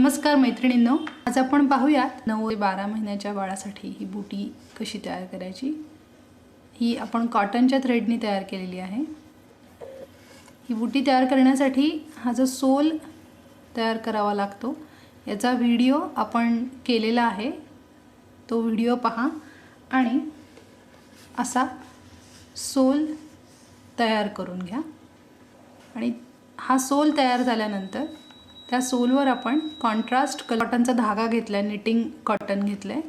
नमस्कार मैत्रिणींनो. आज आपण पाहूयात नऊ ते बारा महिन्याच्या बाळासाठी ही बुटी कशी तयार करायची? ही आपण कॉटनच्या थ्रेडनी तयार केलेली आहे. ही बुटी तयार करण्यासाठी हा जो सोल तयार करावा लागतो याचा व्हिडिओ आपण केलेला आहे. तो व्हिडिओ पहा आणि असा सोल तयार करून घ्या. आणि हा सोल तयार झाल्यानंतर त्या सोलवर आपण कॉन्ट्रास्ट कॉटनचा धागा घेतला आहे निटिंग कॉटन घेतलं आहे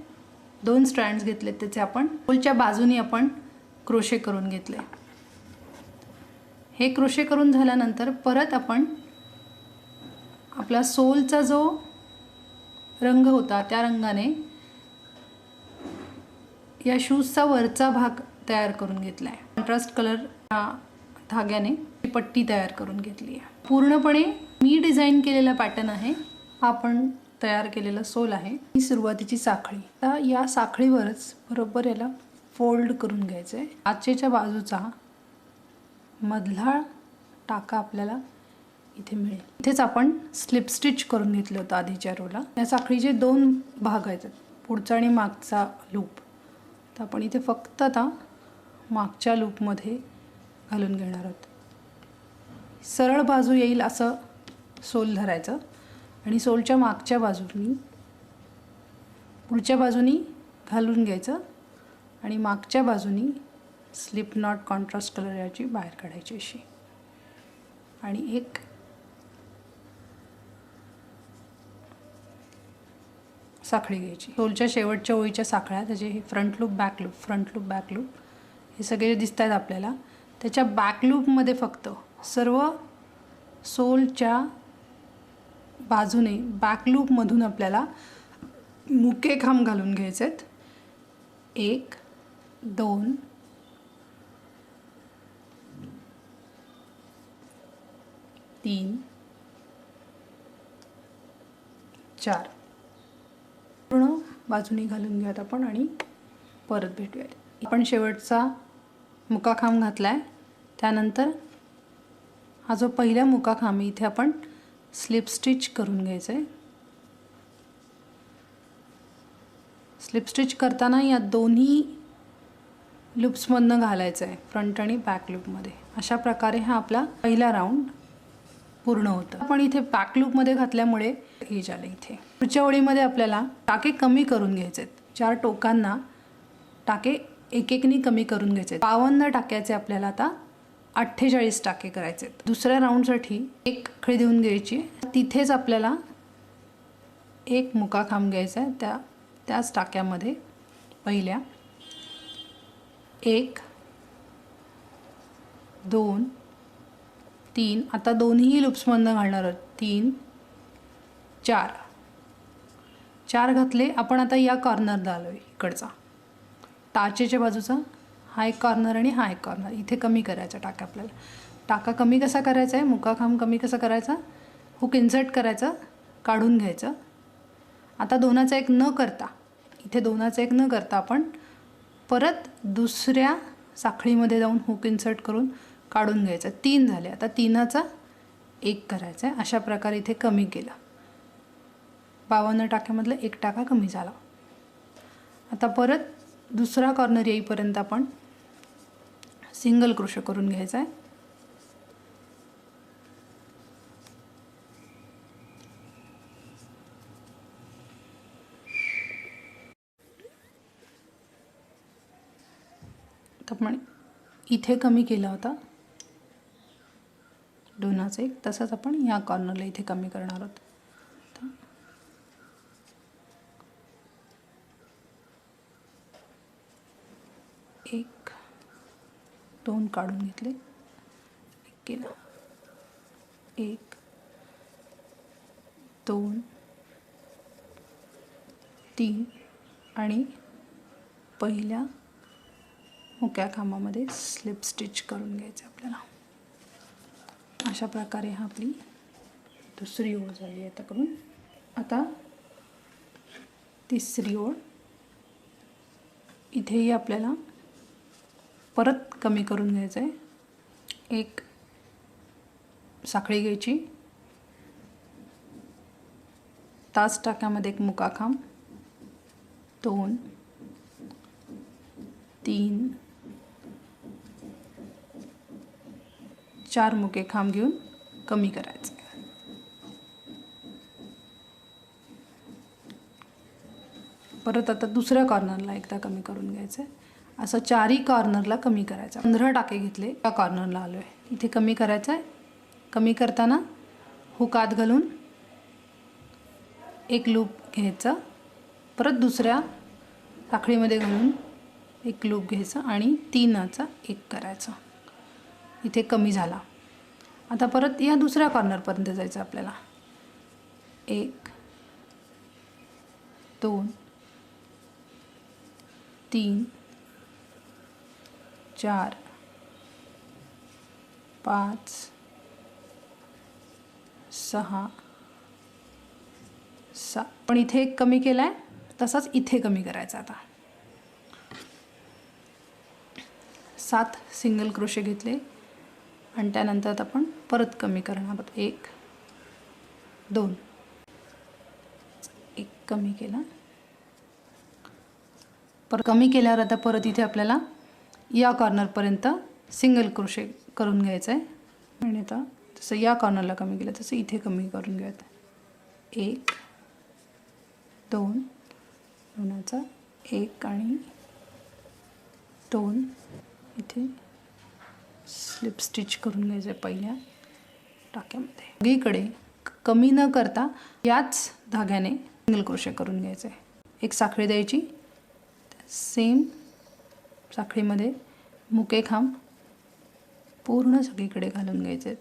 दोन स्ट्रँड्स घेतले त्याचे आपण. सोलच्या बाजूनी आपण क्रोशे करून घेतले हे क्रोशे करून झाल्यानंतर परत आपण आपला सोलचा जो रंग होता त्या रंगाने या शूजचा वरचा भाग तयार करून घेतला आहे कॉन्ट्रास्ट कलर धाग्याने. पट्टी तयार करून घेतली आहे. पूर्णपणे मी डिझाईन केलेला पॅटर्न आहे. हा आपण तयार केलेला सोल आहे. ही सुरुवातीची साखळी. आता या साखळीवरच बरोबर याला फोल्ड करून घ्यायचं आहे आचेच्या बाजूचा मधला टाका आपल्याला इथे मिळेल. इथेच आपण स्लिप स्टिच करून घेतलं होतं आधीच्या रोला या साखळीचे दोन भाग आहेत. पुढचा आणि मागचा लूप तर आपण इथे फक्त आता मागच्या लूपमध्ये घालून घेणार आहोत. सरळ बाजू येईल असं सोल धरायचं. आणि सोलच्या मागच्या बाजूनी पुढच्या बाजूनी घालून घ्यायचं. आणि मागच्या बाजूनी स्लिप नॉट कॉन्ट्रास्ट कलर याची बाहेर काढायची अशी. आणि एक साखळी घ्यायची. सोलच्या शेवटच्या ओळीच्या साखळ्या त्याचे हे front loop back loop front loop back loop हे सगळे दिसत आहेत आपल्याला त्याच्या बॅक लूपमध्ये फक्त सर्व सोलच्या बाजूने बॅकलूपमधून आपल्याला मुके खांब घालून घ्यायचे आहेत एक दोन तीन चार. पूर्ण बाजूने घालून घ्यात आपण आणि परत भेटूयात. आपण शेवटचा मुकाखांब घातला आहे त्यानंतर हा जो पहिला मुकाखांब इथे आपण स्लिप स्टिच करून घ्यायचं आहे स्लिप स्टिच करताना या दोन्ही लूप्समधनं घालायचं आहे फ्रंट आणि बॅक लूपमध्ये अशा प्रकारे हा आपला पहिला राऊंड पूर्ण होतं. आपण इथे बॅक लूपमध्ये घातल्यामुळे हे झालं इथे. पुढच्या ओळीमध्ये आपल्याला टाके कमी करून घ्यायचे आहेत चार टोकांना टाके एक एकनी कमी करून घ्यायचे आहेत बावन्न टाक्याचे आपल्याला आता अठ्ठेचाळीस टाके करायचे. आहेत दुसऱ्या राऊंडसाठी एक खळी देऊन घ्यायची. तिथेच आपल्याला एक मुका खांब घ्यायचा आहे. त्या त्याच टाक्यामध्ये पहिल्या एक दोन तीन. आता दोन्ही लुप्समधनं घालणार आहोत. तीन चार. चार घातले. आपण आता या कॉर्नरला आलो आहे इकडचा. टाचेच्या बाजूचा. हा एक कॉर्नर आणि हा एक कॉर्नर. इथे कमी करायचा टाका आपल्याला. टाका कमी कसा करायचा आहे? मुकाखांब कमी कसा करायचा? हुक इन्सर्ट करायचं. काढून घ्यायचं. आता दोनाचा एक न करता इथे दोनाचा एक न करता आपण परत दुसऱ्या साखळीमध्ये जाऊन हुक इन्सर्ट करून काढून घ्यायचं. तीन झाले. आता तीनाचा एक करायचा आहे. अशा प्रकारे इथे कमी केलं. बावन्न टाक्यामधलं एक टाका कमी झाला. आता परत दुसरा कॉर्नर येईपर्यंत आपण सिंगल क्रोश करून घ्यायचा आहे. आपण इथे कमी केला होता. दोनाचा एक तसाच आपण या कॉर्नरला इथे कमी करणार आहोत एक दोन काढून घेतले. एक केलं. एक दोन तीन आणि पहिल्या मुक्या खांबामध्ये स्लिप स्टिच करून घ्यायचं आपल्याला. अशा प्रकारे हा आपली दुसरी ओळ झाली आता करून आता तिसरी ओळ इथेही आपल्याला परत कमी करून घ्यायचं आहे एक साखळी घ्यायची. तास टाक्यामध्ये एक मुकाखांब. दोन तीन चार मुके खांब घेऊन कमी करायचं परत आता दुसऱ्या कॉर्नरला एकदा कमी करून घ्यायचं आहे असं चारही कॉर्नरला कमी करायचं. पंधरा टाके घेतले त्या कॉर्नरला आलो आहे इथे कमी करायचं आहे कमी करताना हुक आत घालून एक लूप घ्यायचा. परत दुसऱ्या साखळीमध्ये घालून एक लूप घ्यायचा आणि तीनाचा एक करायचा. इथे कमी झाला. आता परत या दुसऱ्या कॉर्नरपर्यंत जायचं आपल्याला. एक दोन तीन चार पाच सहा सा पण इथे एक कमी केला आहे तसाच इथे कमी करायचा आता. सात सिंगल क्रोशे घेतले आणि त्यानंतर आपण परत कमी करणार आहोत. एक दोन. एक कमी केला. पर कमी केल्यावर आता परत इथे आपल्याला या कॉर्नरपर्यंत सिंगल क्रोशे करून घ्यायचं आहे आणि आता जसं या कॉर्नरला कमी केलं तसं इथे कमी करून घ्यायचं एक दोन दोनाचा एक आणि दोन. इथे स्लिप स्टिच करून घ्यायचं आहे पहिल्या टाक्यामध्ये. सगळीकडे कमी न करता याच धाग्याने सिंगल क्रोशे करून घ्यायचं आहे एक साखळी द्यायची. सेम साखळीमध्ये मुके खांब पूर्ण सगळीकडे घालून घ्यायचे. आहेत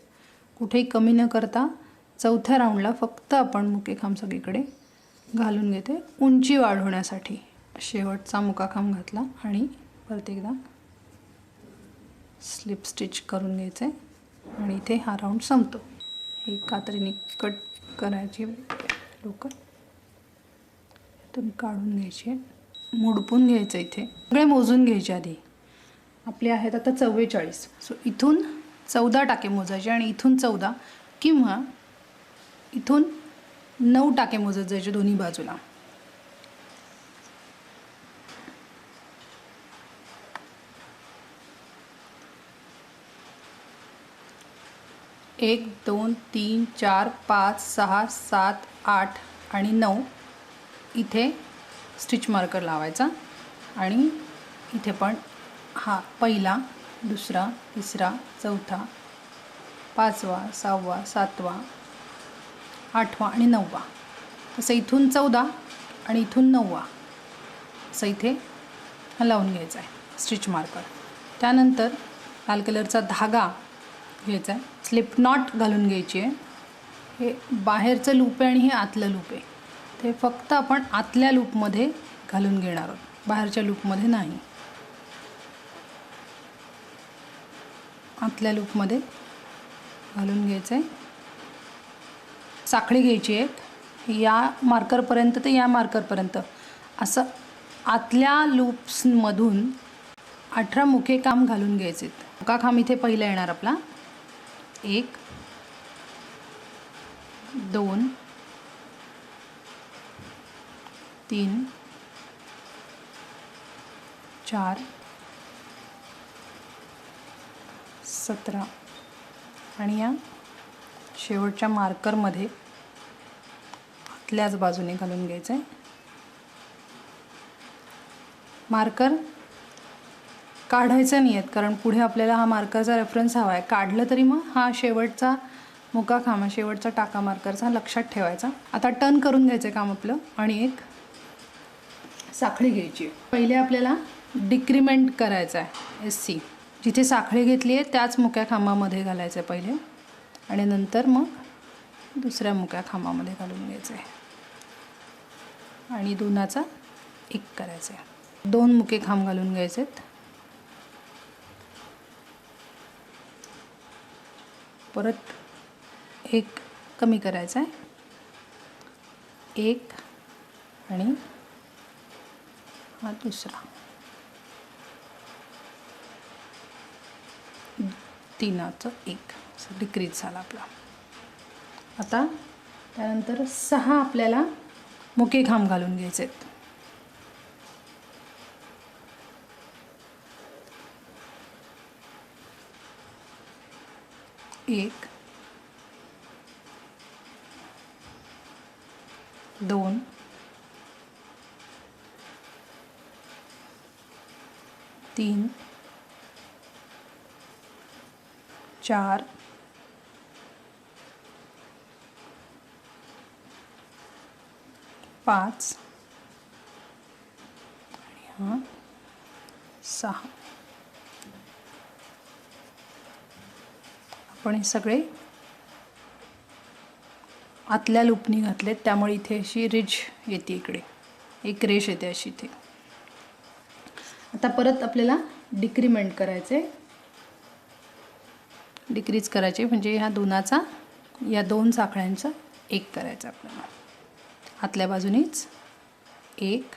कुठेही कमी न करता चौथ्या राऊंडला फक्त आपण मुके खांब सगळीकडे घालून घेते. उंची वाढवण्यासाठी शेवटचा मुकाखांब घातला आणि परत एकदा स्लिप स्टिच करून घ्यायचे आणि इथे हा राऊंड संपतो. हे कात्रीने कट करायची लोक. इथून काढून घ्यायचे. मुडपून घ्यायचं इथे. सगळे मोजून घ्यायचे आधी. आपले आहेत आता चव्वेचाळीस. सो इथून चौदा टाके मोजायचे आणि इथून चौदा किंवा इथून नऊ टाके मोजत जायचे दोन्ही बाजूला. एक दोन तीन चार पाच सहा सात आठ आणि नऊ. इथे स्टिच मार्कर लावायचा. आणि इथे पण हा पहिला दुसरा तिसरा चौथा पाचवा सहावा सातवा आठवा आणि नववा. तसं इथून चौदा आणि इथून नववा. असं इथे लावून घ्यायचा आहे स्टिच मार्कर. त्यानंतर लाल कलरचा धागा घ्यायचा आहे. स्लिप नॉट घालून घ्यायची आहे. हे बाहेरचं लूप आहे आणि हे आतलं लूप. आहे ते फक्त आपण आतल्या लूपमध्ये घालून घेणार आहोत. बाहेरच्या लूपमध्ये नाही. आतल्या लूपमध्ये घालून घ्यायचं. आहे साखळी घ्यायची एक. या मार्करपर्यंत ते या मार्करपर्यंत. असं आतल्या लूप्समधून अठरा मुखे काम घालून घ्यायचे. मुका खांब इथे पहिला येणार आपला. एक दोन तीन चार सतरा. आणि या शेवटच्या मार्करमध्ये आतल्याच बाजूने घालून घ्यायचं आहे मार्कर काढायचं नाही आहेत कारण पुढे आपल्याला हा मार्करचा रेफरन्स हवा आहे काढलं तरी मग हा शेवटचा मुका खामा शेवटचा टाका मार्करचा लक्षात ठेवायचा. आता टर्न करून घ्यायचं आहे काम आपलं. आणि एक साखळी घ्यायची. आहे पहिले आपल्याला डिक्रीमेंट करायचं आहे एस सी जिथे साखळी घेतली आहे त्याच मुक्या खांबामध्ये घालायचं आहे पहिले. आणि नंतर मग दुसऱ्या मुक्या खांबामध्ये घालून घ्यायचं आहे. आणि दोनाचा एक करायचा आहे. दोन मुके खांब घालून घ्यायचे आहेत. परत एक कमी करायचा आहे. एक आणि हा दुसरा. तीनाचं एक. डिक्रीज झाला आपला. आता त्यानंतर सहा आपल्याला मुके खांब घालून घ्यायचे आहेत. एक. दोन. तीन चार पाच आणि हा सहा. आपण हे सगळे आतल्या लूपनी घातलेत त्यामुळे इथे अशी रिज येते इकडे. एक रेष येते अशी इथे. आता परत आपल्याला डिक्रीमेंट करायचे डिक्रीज करायचे म्हणजे ह्या दोनाचा या दोन साखळ्यांचा एक करायचा आपल्याला. आतल्या बाजूनीच एक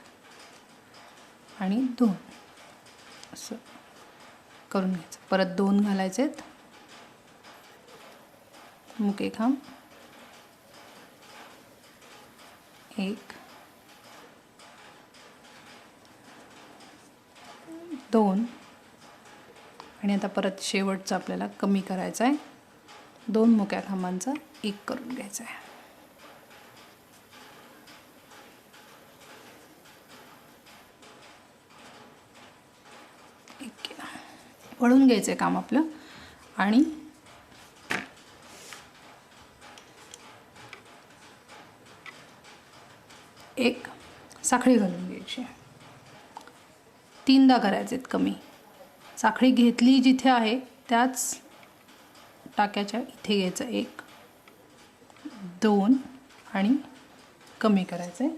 आणि दोन. असं करून घ्यायचं. परत दोन घालायचेत. मुके खांब एक दोन. आणि आता परत शेवटचं आपल्याला कमी करायचं आहे. दोन मोक्या खांबांचा एक करून घ्यायचा आहे. वळून घ्यायचं आहे काम आपलं. आणि एक साखळी घालून घ्यायची तीनदा करायचे आहेत कमी. साखळी घेतली जिथे आहे त्याच टाक्याच्या इथे घ्यायचं एक दोन आणि कमी करायचं आहे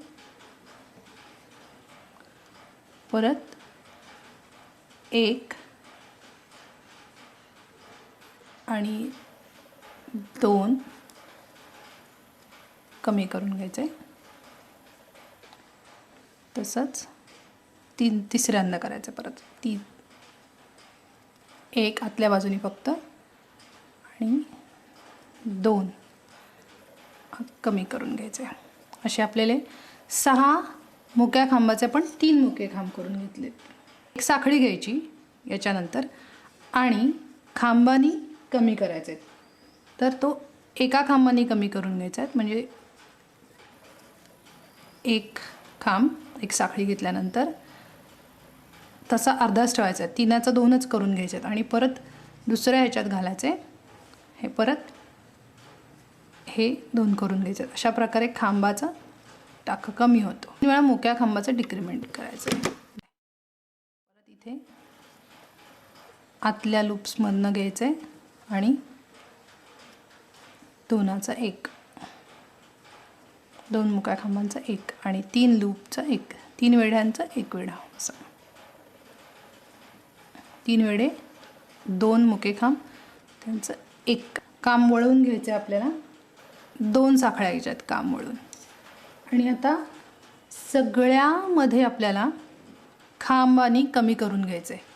परत एक आणि दोन कमी करून घ्यायचं आहे तसंच तीन तिसऱ्यांदा करायचं परत. ती एक आतल्या बाजूनी फक्त. आणि दोन. कमी करून घ्यायचे. असे आपल्याला सहा मुक्या खांबाचे पण तीन मुके खांब करून घेतले. एक साखळी घ्यायची याच्यानंतर आणि खांबानी कमी करायचे. आहेत तर तो एका खांबानी कमी करून घ्यायचा आहे. म्हणजे एक खांब एक साखळी घेतल्यानंतर तसा अर्धाच ठेवायचा आहे. तिनाचं दोनच करून घ्यायचे आहेत. आणि परत दुसऱ्या ह्याच्यात घालायचे. हे परत हे दोन करून घ्यायचे आहेत. अशा प्रकारे खांबाचा टाका कमी होतो. तीन वेळा मोक्या खांबाचं डिक्रीमेंट करायचं परत इथे आतल्या लूप्समधनं घ्यायचं आहे आणि दोनाचा एक. दोन मुक्या खांबांचा एक आणि तीन लूपचा एक. तीन वेढ्यांचा एक वेढा. तीन वेळे दोन मुके खांब. त्यांचं एक काम वळवून घ्यायचं आहे आपल्याला. दोन साखळ्या घ्यायच्यात काम वळून आणि आता सगळ्यामध्ये आपल्याला खांबानी कमी करून घ्यायचं आहे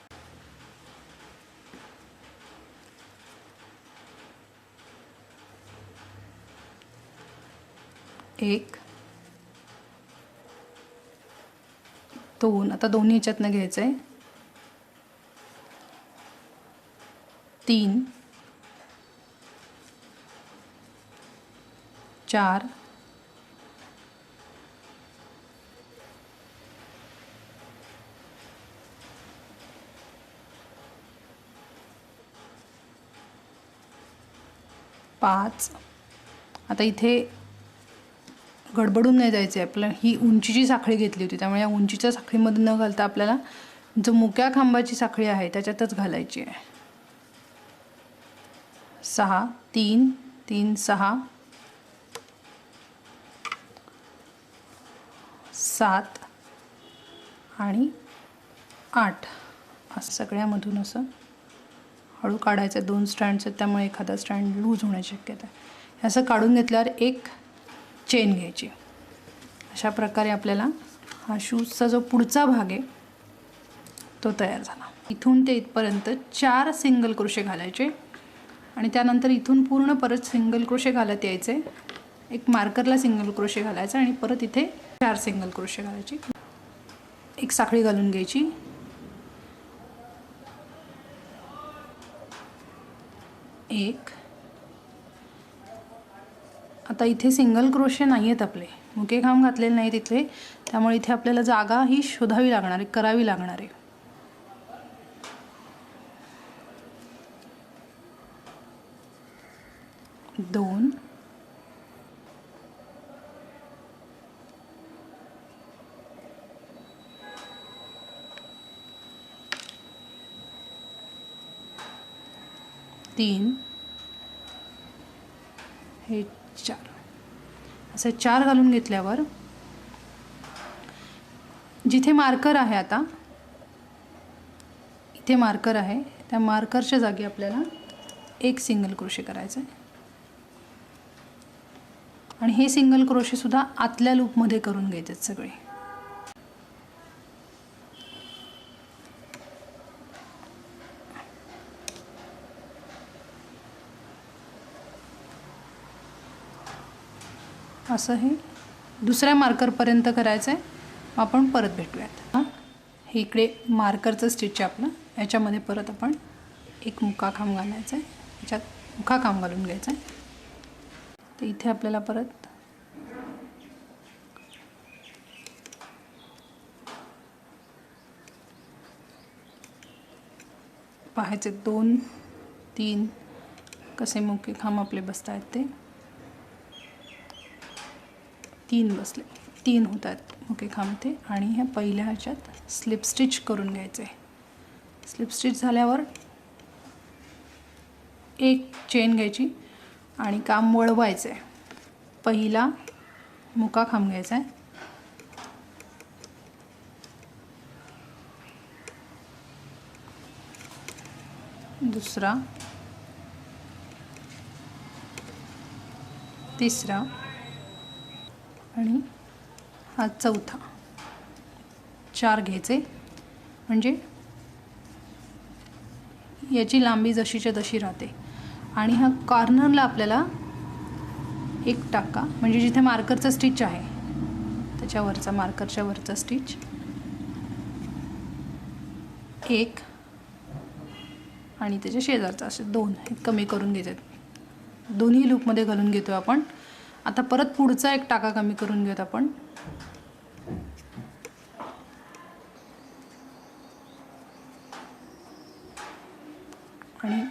एक दोन. आता दोन्ही ह्याच्यातनं घ्यायचं आहे तीन चार पाच. आता इथे गडबडून नाही जायचं आहे आपल्याला ही उंचीची साखळी घेतली होती. त्यामुळे या उंचीच्या साखळीमध्ये न घालता आपल्याला जो मुक्या खांबाची साखळी आहे त्याच्यातच घालायची आहे. सहा तीन तीन सहा सात आणि आठ. असं सगळ्यामधून असं हळू काढायचं. दोन स्टँड्स आहेत त्यामुळे एखादा स्टँड लूज होण्याची शक्यता आहे. असं काढून घेतल्यावर एक चेन घ्यायची. अशा प्रकारे आपल्याला हा शूजचा जो पुढचा भाग आहे तो तयार झाला. इथून ते इथपर्यंत चार सिंगल क्रोशे घालायचे. आणि त्यानंतर इथून पूर्ण परत सिंगल क्रोशे घालत यायचे. एक मार्करला सिंगल क्रोशे घालायचा आणि परत इथे चार सिंगल क्रोशे घालायची. एक साखळी घालून घ्यायची. एक. आता इथे सिंगल क्रोशे नाही आहेत आपले. मुके खांब घातलेले नाहीत इथे त्यामुळे इथे आपल्याला जागा ही शोधावी लागणार आहे करावी लागणार आहे. दोन. तीन. हे चार. असं चार घालून घेतल्यावर जिथे मार्कर आहे आता इथे मार्कर आहे त्या मार्करच्या जागी आपल्याला एक सिंगल क्रोशे करायचं आहे आणि हे सिंगल क्रोशेसुद्धा आतल्या लूपमध्ये करून घ्यायचेत सगळे. असं हे दुसऱ्या मार्करपर्यंत करायचं आहे आपण परत भेटूयात. हां? हे इकडे मार्करचं स्टिच आहे आपलं. याच्यामध्ये परत आपण एक मुका खांब घालायचा आहे याच्यात मुका खांब घालून घ्यायचा आहे तर इथे आपल्याला परत पाहायचे दोन तीन कसे मुके खांब आपले बसत आहेत ते. तीन बसले. तीन होत आहेत मुके खांब ते आणि ह्या पहिल्या ह्याच्यात स्लिप स्टिच करून घ्यायचे. स्लिप स्टिच झाल्यावर एक चेन घ्यायची. आणि काम वळवायचं आहे पहिला मुका खांब घ्यायचा आहे दुसरा. तिसरा. आणि हा चौथा. चार घ्यायचे. म्हणजे याची लांबी जशीच्या तशी राहते. आणि हा कॉर्नरला आपल्याला एक टाका. म्हणजे जिथे मार्करचा स्टिच आहे. त्याच्यावरचा मार्करच्या वरचा स्टिच. एक. आणि त्याच्या शेजारचा असे दोन. हे कमी करून घ्यायचे दोन्ही लूपमध्ये घालून घेतो आपण. आता परत पुढचा एक टाका कमी करून घेऊत आपण. आणि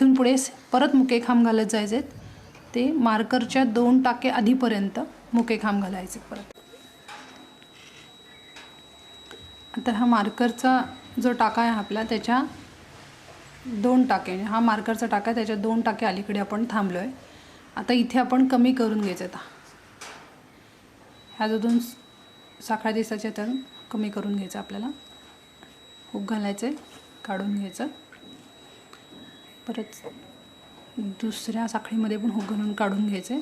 इथून पुढे परत मुके खांब घालत जायचे ते मार्करच्या दोन टाके आधीपर्यंत मुके खांब घालायचे परत. आता हा मार्करचा जो टाका आहे आपला त्याच्या दोन टाके हा मार्करचा टाका आहे त्याच्या दोन टाके अलीकडे आपण थांबलो आहे आता इथे आपण कमी करून घ्यायचं आता ह्या जो दोन साखळ्या दिसायच्या तर कमी करून घ्यायचं आपल्याला. हुक घालायचं आहे काढून घ्यायचं. परत दुसऱ्या साखळीमध्ये पण हुक घालून काढून घ्यायचे.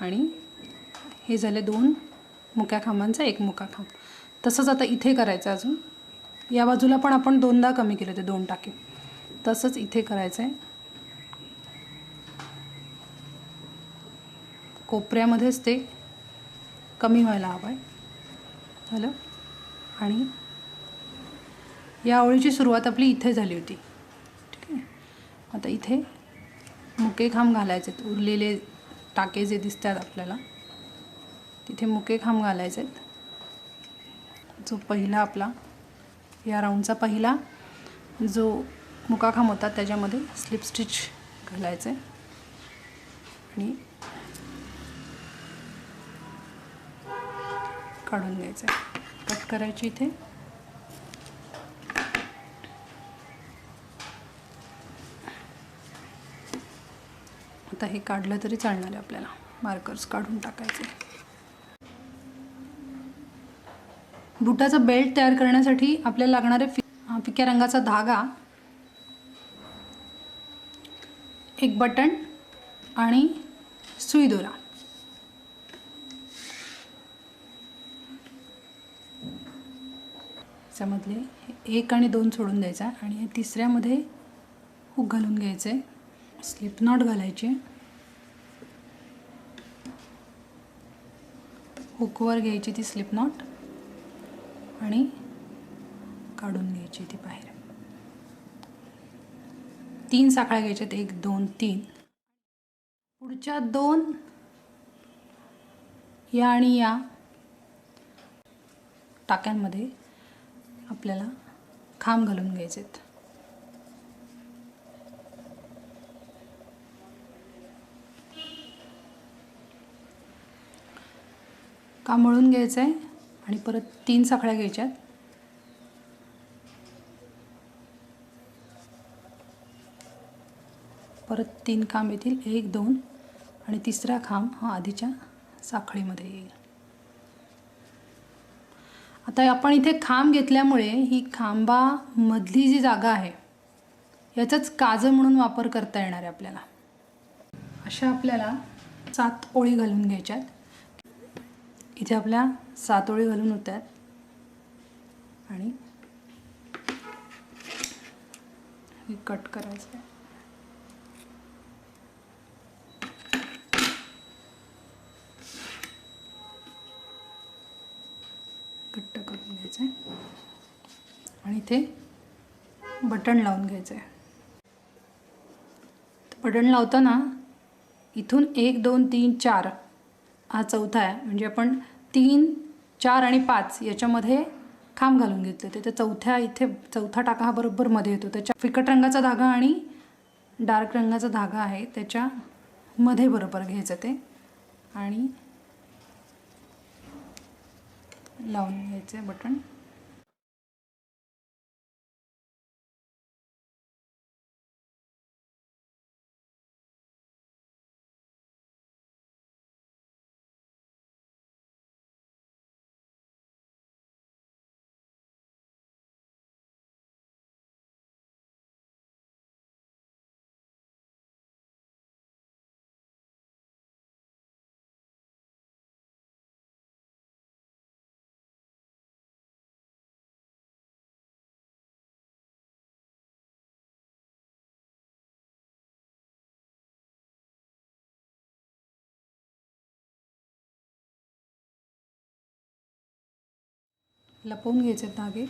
आणि हे झाले दोन मुक्या खांबांचा एक मुका खांब तसंच आता इथे करायचं अजून. या बाजूला पण आपण दोनदा कमी केले होते दोन टाके. तसंच इथे करायचं आहे कोपऱ्यामध्येच ते कमी व्हायला हवं आहे झालं? आणि या ओळीची सुरुवात आपली इथे झाली होती. आता इथे मुके खांब घालायचे आहेत उरलेले टाके जे दिसतात आपल्याला तिथे मुके खांब घालायचे आहेत जो पहिला आपला या राऊंडचा पहिला जो मुकाखांब होता त्याच्यामध्ये स्लिप स्टिच घालायचं. आहे आणि काढून घ्यायचं. आहे कट करायची इथे. आता हे काढलं तरी चालणार आहे आपल्याला. मार्कर्स काढून टाकायचे. बुटाचा बेल्ट तयार करण्यासाठी आपल्याला लागणारे फि फिक्या रंगाचा धागा एक बटन आणि सुई दोरा त्यामधले एक आणि दोन सोडून द्यायचा आणि तिसऱ्यामध्ये हुक घालून घ्यायचे. स्लिप नॉट घालायचे. हुकवर घ्यायची ती स्लिप नॉट आणि काढून घ्यायची ती बाहेर. तीन साखळ्या घ्यायच्यात एक दोन तीन. पुढच्या दोन या आणि या टाक्यांमध्ये आपल्याला खांब घालून घ्यायचे आहेत का मळून घ्यायचं आहे आणि परत तीन साखळ्या घ्यायच्यात. परत तीन खांब येतील. एक दोन. आणि तिसरा खांब हा आधीच्या साखळीमध्ये येईल. आता आपण इथे खांब घेतल्यामुळे ही खांबामधली जी जागा आहे याचाच काजं म्हणून वापर करता येणार आहे आपल्याला. अशा आपल्याला सात ओळी घालून घ्यायच्यात. इथे आपल्या सातोळी घालून होत्यात. आणि हे कट करायचं आहे घट्ट करून घ्यायचं आहे आणि इथे बटण लावून घ्यायचं आहे बटण लावताना इथून एक दोन तीन चार हा चौथा आहे. म्हणजे आपण तीन चार आणि पाच याच्यामध्ये खांब घालून घेतले. ते त्या चौथ्या इथे चौथा टाका हा बरोबर मध्ये येतो. त्याच्या फिकट रंगाचा धागा आणि डार्क रंगाचा धागा आहे. त्याच्या मध्ये बरोबर घ्यायचं ते. आणि लावून घ्यायचं आहे लपवून घ्यायचे आहेत धागे.